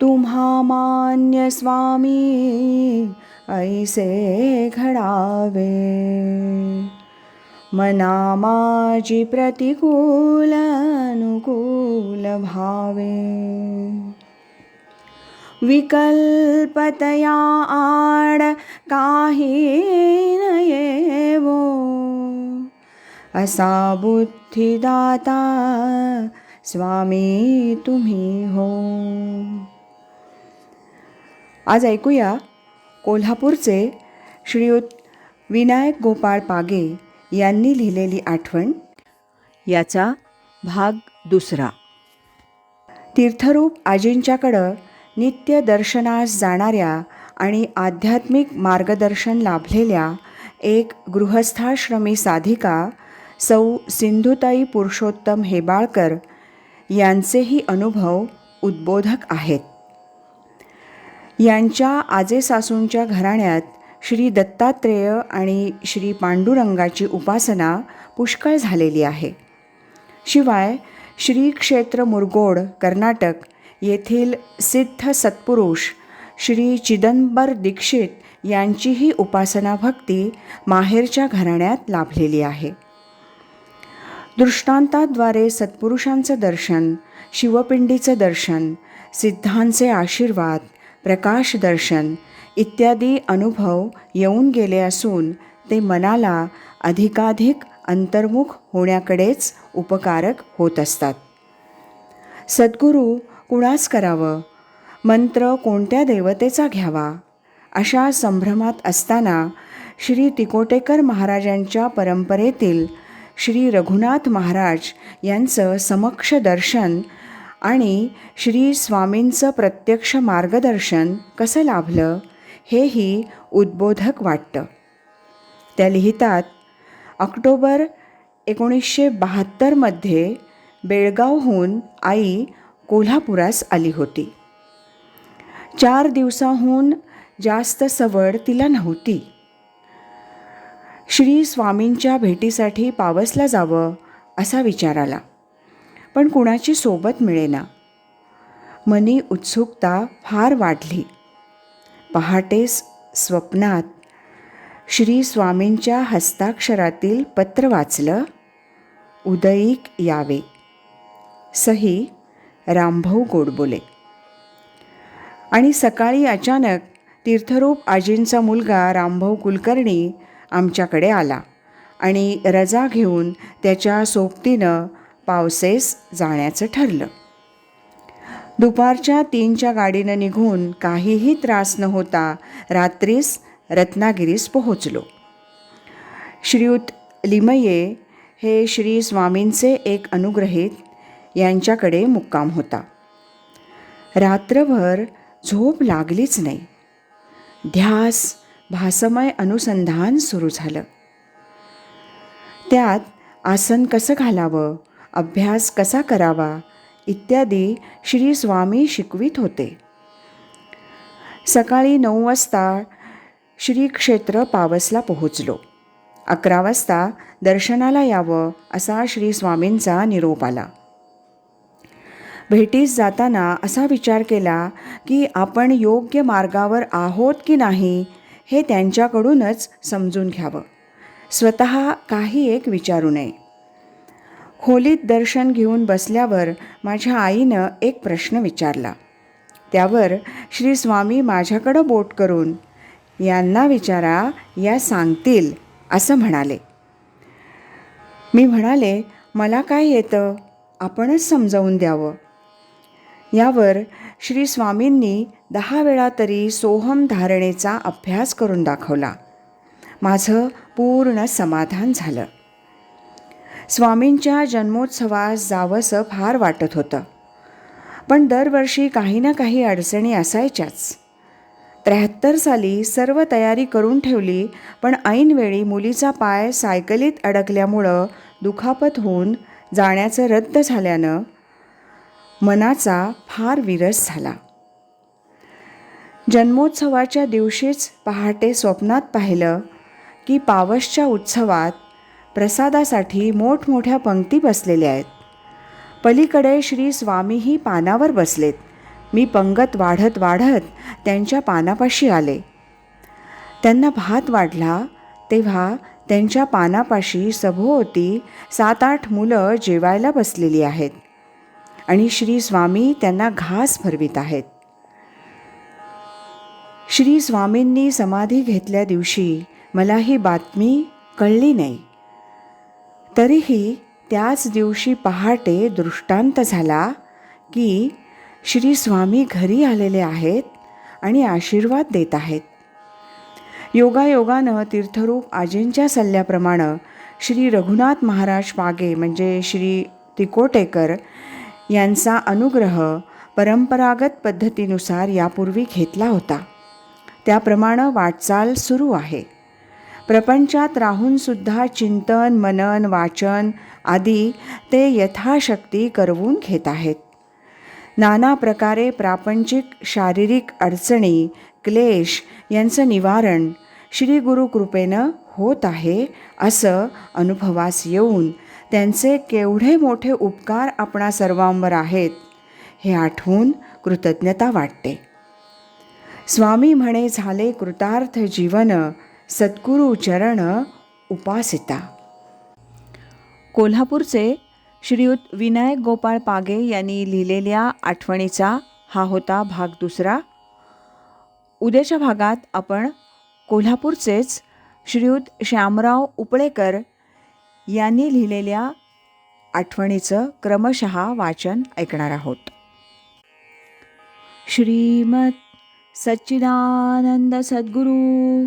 तुम्हा मान्य स्वामी ऐसे घडावे। मना माझी प्रतिकूल अनुकूल भावे विकल्पतया आड काही न असा बुद्धिदाता स्वामी तुम्ही हो आज ऐकूया कोल्हापूरचे श्रीयुत विनायक गोपाळ पागे यांनी लिहिलेली आठवण. याचा भाग दुसरा. तीर्थरूप आजींच्याकडं नित्य दर्शनास जाणाऱ्या आणि आध्यात्मिक मार्गदर्शन लाभलेल्या एक गृहस्थाश्रमी साधिका सौ सिंधुताई पुरुषोत्तम हेबाळकर यांचेही अनुभव उद्बोधक आहेत. यांच्या आजेसासूंच्या घराण्यात श्री दत्तात्रेय आणि श्री पांडुरंगाची उपासना पुष्कळ झालेली आहे. शिवाय श्री क्षेत्र मुरगोड कर्नाटक येथील सिद्ध सत्पुरुष श्री चिदंबर दीक्षित यांचीही उपासना भक्ती माहेरच्या घराण्यात लाभलेली आहे. दृष्टांताद्वारे सत्पुरुषांचं दर्शन शिवपिंडीचं दर्शन सिद्धांचे आशीर्वाद प्रकाश दर्शन इत्यादी अनुभव येऊन गेले असून ते मनाला अधिकाधिक अंतर्मुख होण्याकडेच उपकारक होत असतात. सद्गुरू कुणास करावं? मंत्र कोणत्या देवतेचा घ्यावा? अशा संभ्रमात असताना श्री तिकोटेकर महाराजांच्या परंपरेतील श्री रघुनाथ महाराज यांचं समक्ष दर्शन आणि श्री स्वामींचं प्रत्यक्ष मार्गदर्शन कसं लाभलं हेही उद्बोधक वाटतं. त्या लिहितात ऑक्टोबर एकोणीसशे बहात्तरमध्ये बेळगावहून आई कोल्हापुरास आली होती. चार दिवसाहून जास्त सवड तिला नव्हती. श्री स्वामींच्या भेटीसाठी पावसला जावं असा विचार आला. पण कुणाची सोबत मिळेना. मनी उत्सुकता फार वाढली. पहाटेस स्वप्नात श्री स्वामींच्या हस्ताक्षरातील पत्र वाचलं उदयिक यावे. सही रामभाऊ गोडबोले. आणि सकाळी अचानक तीर्थरूप आजींचा मुलगा रामभाऊ कुलकर्णी आमच्याकडे आला आणि रजा घेऊन त्याच्या सोबतीनं पावसेस जाण्याचं ठरलं. दुपारच्या तीनच्या गाडीनं निघून काहीही त्रास न होता रात्रीस रत्नागिरीस पोहोचलो. श्रीयुत लिमये हे श्री स्वामींचे एक अनुग्रहित यांच्याकडे मुक्काम होता. रात्रभर झोप लागलीच नाही. ध्यास भासमय अनुसंधान सुरू झालं. त्यात आसन कसं घालावं? अभ्यास कसा करावा? इत्यादी श्री स्वामी शिकवित होते. सकाळी नऊ वाजता श्री क्षेत्र पावसला पोहोचलो. अकरा वाजता दर्शनाला यावं असा श्री स्वामींचा निरोप आला. भेटीस जाताना असा विचार केला की आपण योग्य मार्गावर आहोत की नाही हे त्यांच्याकडूनच समजून घ्यावं. स्वत काही एक विचारू नये. खोलीत दर्शन घेऊन बसल्यावर माझ्या आईनं एक प्रश्न विचारला. त्यावर श्री स्वामी माझ्याकडं बोट करून यांना विचारा या सांगतील असं म्हणाले. मी म्हणाले मला काय येतं? आपणच समजावून द्यावं. यावर श्री स्वामींनी दहा वेळा तरी सोहम धारणेचा अभ्यास करून दाखवला. माझं पूर्ण समाधान झालं. स्वामींच्या जन्मोत्सवास जावंसं फार वाटत होतं. पण दरवर्षी काही ना काही अडचणी असायच्याच. त्र्याहत्तर साली सर्व तयारी करून ठेवली पण ऐनवेळी मुलीचा पाय सायकलीत अडकल्यामुळं दुखापत होऊन जाण्याचं रद्द झाल्यानं मनाचा फार विरस झाला. जन्मोत्सवाच्या दिवशीच पहाटे स्वप्नात पाहिलं की पावसच्या उत्सवात प्रसादासाठी मोठमोठ्या पंक्ती बसलेल्या आहेत. पलीकडे श्री स्वामीही पानावर बसलेत. मी पंगत वाढत वाढत त्यांच्या पानापाशी आले. त्यांना भात वाढला तेव्हा त्यांच्या पानापाशी सभोवती सात आठ मुलं जेवायला बसलेली आहेत आणि श्री स्वामी त्यांना घास भरवीत आहेत. श्री स्वामींनी समाधी घेतल्या दिवशी मला ही बातमी कळली नाही. तरीही त्याच दिवशी पहाटे दृष्टांत झाला की श्री स्वामी घरी आलेले आहेत आणि आशीर्वाद देत आहेत. योगायोगानं तीर्थरूप आजींच्या सल्ल्याप्रमाणे श्री रघुनाथ महाराज पागे म्हणजे श्री तिकोटेकर यांचा अनुग्रह परंपरागत पद्धतीनुसार यापूर्वी घेतला होता. त्याप्रमाणे वाटचाल सुरू आहे. प्रपंचात राहूनसुद्धा चिंतन मनन वाचन आदी ते यथाशक्ती करवून घेत आहेत. नाना प्रकारे प्रापंचिक शारीरिक अडचणी क्लेश यांचं निवारण श्री गुरुकृपेनं होत आहे असं अनुभवास येऊन त्यांचे केवढे मोठे उपकार आपणा सर्वांवर आहेत हे आठवून कृतज्ञता वाटते. स्वामी म्हणे झाले कृतार्थ जीवन सद्गुरु चरण उपासिता. कोल्हापूरचे श्रीयुत विनायक गोपाळ पागे यांनी लिहिलेल्या आठवणीचा हा होता भाग दुसरा. उद्याच्या भागात आपण कोल्हापूरचेच श्रीयुत श्यामराव उपळेकर यांनी लिहिलेल्या आठवणीचं क्रमशः वाचन ऐकणार आहोत. श्रीमत सच्चिदानंद सद्गुरू